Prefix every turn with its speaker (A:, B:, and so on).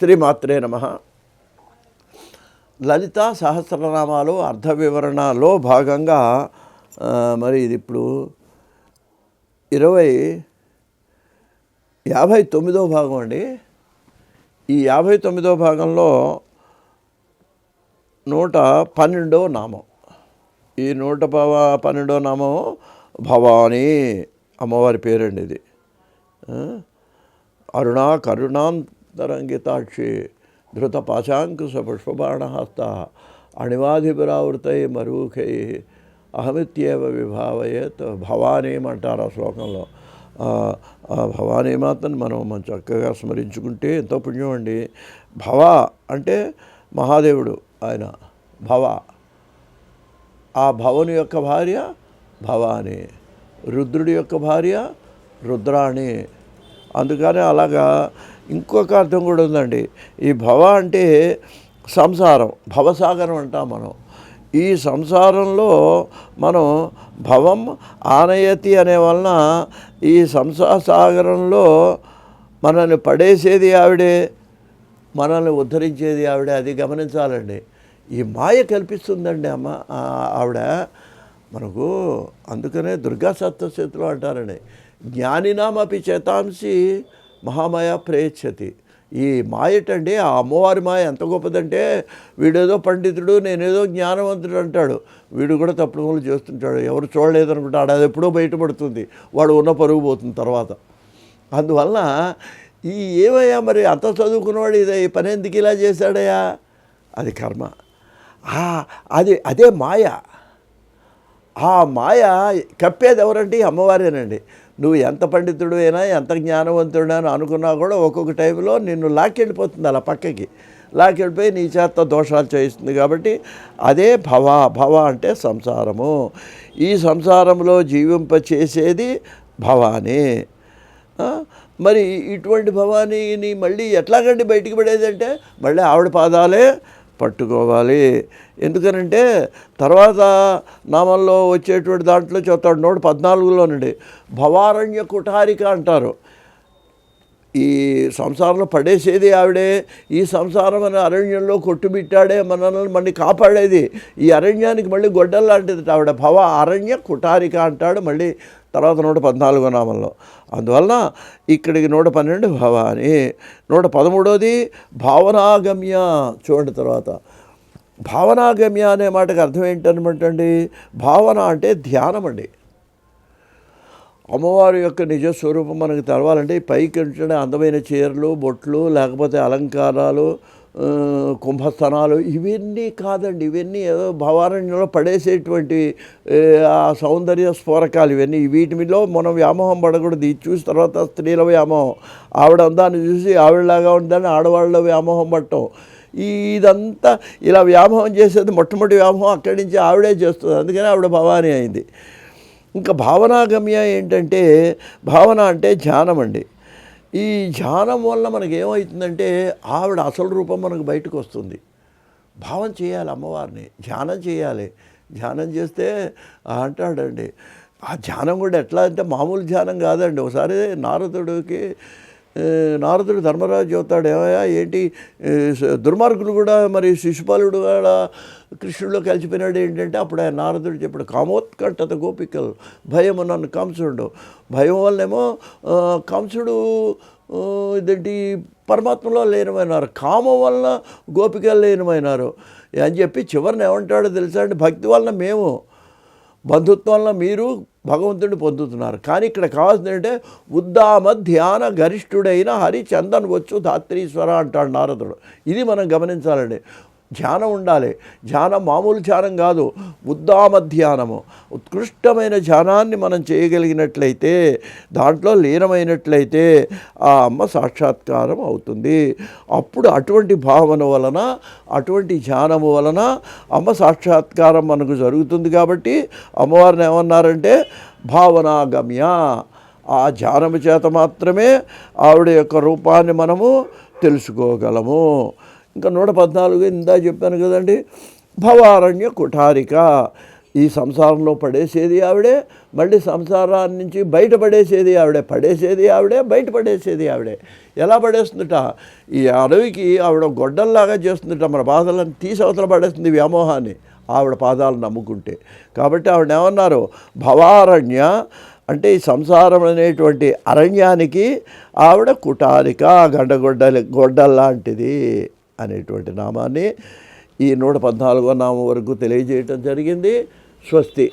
A: శ్రీమాత్రే నమ. లలిత సహస్రనామాలు అర్ధ వివరణలో భాగంగా మరి ఇది ఇప్పుడు ఇరవై యాభై తొమ్మిదో భాగం అండి. ఈ యాభై తొమ్మిదో భాగంలో నూట పన్నెండో నామం. ఈ నూట పవ పన్నెండో నామం భవానీ అమ్మవారి పేరండి ఇది. అరుణా అరుణా కరుణాంతరంగితాక్షి ధృత పాశాంకుశ పుష్పబాణహస్త అణివాధిపురావృతై మరూఖై అహమిత్యేవ విభావయేత్. భవానీమంటారు ఆ శ్లోకంలో. ఆ భవానీమాతను మనం మనం చక్కగా స్మరించుకుంటే ఎంతో పుణ్యం అండి. భవ అంటే మహాదేవుడు ఆయన. భవ. ఆ భవని యొక్క భార్య భవాని. రుద్రుడి యొక్క భార్య రుద్రాణి. అందుకనే అలాగా ఇంకొక అర్థం కూడా ఉందండి. ఈ భవ అంటే సంసారం భవసాగరం అంటాం మనం. ఈ సంసారంలో మనం భవం ఆనయతి అనే వలన ఈ సంసార సాగరంలో మనల్ని పడేసేది ఆవిడే మనల్ని ఉద్ధరించేది ఆవిడ అది గమనించాలండి. ఈ మాయ కల్పిస్తుందండి అమ్మ ఆవిడ. మనకు అందుకనే దుర్గా సప్తశతిలో అంటారండి. జ్ఞానినామపి చేతాంసి మహామాయ ప్రయచ్చతి ఈ మాయటండి ఆ అమ్మవారి మాయ ఎంత గొప్పదంటే వీడేదో పండితుడు నేనేదో జ్ఞానవంతుడు అంటాడు. వీడు కూడా తప్పుడు పనులు చేస్తుంటాడు. ఎవరు చూడలేదనుకుంటాడు అది ఎప్పుడో బయటపడుతుంది. వాడు ఉన్న పరుగు పోతుంది తర్వాత. అందువలన ఈ ఏమయ్యా మరి అంత చదువుకున్నవాడు ఇదే ఈ పని ఎందుకు ఇలా చేశాడయ్యా? అది కర్మ. అది అదే మాయ. ఆ మాయ కప్పేది ఎవరంటే ఈ అమ్మవారేనండి. నువ్వు ఎంత పండితుడు అయినా ఎంత జ్ఞానవంతుడు అని అనుకున్నా కూడా ఒక్కొక్క టైంలో నిన్ను లాక్కెళ్ళిపోతుంది అలా పక్కకి. లాక్కెళ్ళిపోయి నీ చేత దోషాలు చేయిస్తుంది కాబట్టి అదే భవ భవ అంటే సంసారము. ఈ సంసారంలో జీవింప చేసేది భవానే. మరి ఇటువంటి భవానీని మళ్ళీ ఎట్లాగండి బయటికి పడేదంటే మళ్ళీ ఆవిడ పాదాలే పట్టుకోవాలి. ఎందుకనంటే తర్వాత నామంలో వచ్చేటువంటి దాంట్లో చెప్తాడు నూట పద్నాలుగులోనండి. భవారణ్య కుటారిక అంటారు. ఈ సంసారంలో పడేసేది ఆవిడే. ఈ సంసారం అనే అరణ్యంలో కొట్టుబిట్టాడే మనల్ని మళ్ళీ కాపాడేది ఈ అరణ్యానికి మళ్ళీ గొడ్డల్లాంటిది ఆవిడ. భవ అరణ్య కుటారిక అంటాడు మళ్ళీ తర్వాత నూట పద్నాలుగో నామంలో. అందువలన ఇక్కడికి నూట పన్నెండు భవాని నూట పదమూడోది భావనాగమ్య చూడండి తర్వాత. భావనాగమ్య అనే మాటకు అర్థం ఏంటనమాట అండి భావన అంటే ధ్యానం అండి అమ్మవారి యొక్క నిజ స్వరూపం మనకు తెలవాలంటే పైకి ఉంటే అందమైన చీరలు బొట్లు లేకపోతే అలంకారాలు కుంభస్థనాలు ఇవన్నీ కాదండి ఇవన్నీ ఏదో భవారణ్యంలో పడేసేటువంటి ఆ సౌందర్య స్ఫోరకాలు ఇవన్నీ. వీటి మీలో మనం వ్యామోహం పడకూడదు. ఇది చూసిన తర్వాత స్త్రీల వ్యామోహం. ఆవిడ అందాన్ని చూసి ఆవిడలాగా ఉందని ఆడవాళ్ళ వ్యామోహం పట్టడం. ఇదంతా ఇలా వ్యామోహం చేసేది మొట్టమొదటి వ్యామోహం అక్కడి నుంచి ఆవిడే చేస్తుంది. అందుకని ఆవిడ భవానీ అయింది. ఇంకా భావనాగమ్య ఏంటంటే భావన అంటే ధ్యానం అండి. ఈ ధ్యానం వల్ల మనకి ఏమవుతుందంటే ఆవిడ అసలు రూపం మనకు బయటకు వస్తుంది భావం చేయాలి అమ్మవారిని ధ్యానం చేయాలి. ధ్యానం చేస్తే అంటాడండి ఆ ధ్యానం కూడా ఎట్లా అంటే మామూలు ధ్యానం కాదండి. ఒకసారి నారదుడికి నారదుడు ధర్మరాజు చెబుతాడు ఏమయ్యా ఏంటి దుర్మార్గుడు దుర్మార్గులు కూడా మరి శిశుపాలుడు కూడా కృష్ణుడిలో కలిసిపోయినాడు ఏంటంటే అప్పుడు ఆయన నారదుడు చెప్పాడు కామోత్కంఠత గోపికలు భయము నన్ను కంసుడు. భయం వల్లేమో కంసుడు ఇదేంటి పరమాత్మలో లీనమైనారు కామం వలన గోపికలు లీనమైనారు. అని చెప్పి చివరిని ఏమంటాడో తెలుసా అండి భక్తి వలన మేము బంధుత్వంలో మీరు భగవంతుడిని పొందుతున్నారు. కానీ ఇక్కడ కావాల్సింది ఏంటంటే ఉద్దామ ధ్యాన గరిష్ఠుడైన హరిచందన్ వచ్చు ధాత్రీశ్వర అంటాడు నారదుడు. ఇది మనం గమనించాలండి. ధ్యానం ఉండాలి. ధ్యానం మామూలు ధ్యానం కాదు. ఉద్దామ ధ్యానము ఉత్కృష్టమైన ధ్యానాన్ని మనం చేయగలిగినట్లయితే దాంట్లో లీనమైనట్లయితే ఆ అమ్మ సాక్షాత్కారం అవుతుంది. అప్పుడు అటువంటి భావన వలన అటువంటి ధ్యానము వలన అమ్మ సాక్షాత్కారం మనకు జరుగుతుంది కాబట్టి అమ్మవారిని ఏమన్నారంటే భావనాగమ్య. ఆ ధ్యానము చేత మాత్రమే ఆవిడ యొక్క రూపాన్ని మనము తెలుసుకోగలము. ఇంకా నూట పద్నాలుగు ఇందా చెప్పాను కదండి. భవారణ్య కుఠారిక. ఈ సంసారంలో పడేసేది ఆవిడే మళ్ళీ సంసారాన్ని నుంచి బయటపడేసేది ఆవిడే పడేసేది ఆవిడే బయటపడేసేది ఆవిడే. ఎలా పడేస్తుందట? ఈ అడవికి ఆవిడ గొడ్డల్లాగా చేస్తుందట మన బాధలను తీసి అవతల పడేస్తుంది వ్యామోహాన్ని ఆవిడ పాదాలు నమ్ముకుంటే. కాబట్టి ఆవిడ ఏమన్నారు? భవారణ్య అంటే ఈ సంసారం అనేటువంటి అరణ్యానికి ఆవిడ కుటారిక గండగొడ్డలి గొడ్డల్లాంటిది. అనేటువంటి నామాన్ని ఈ నూట పద్నాలుగో నామం వరకు తెలియజేయటం జరిగింది. స్వస్తి.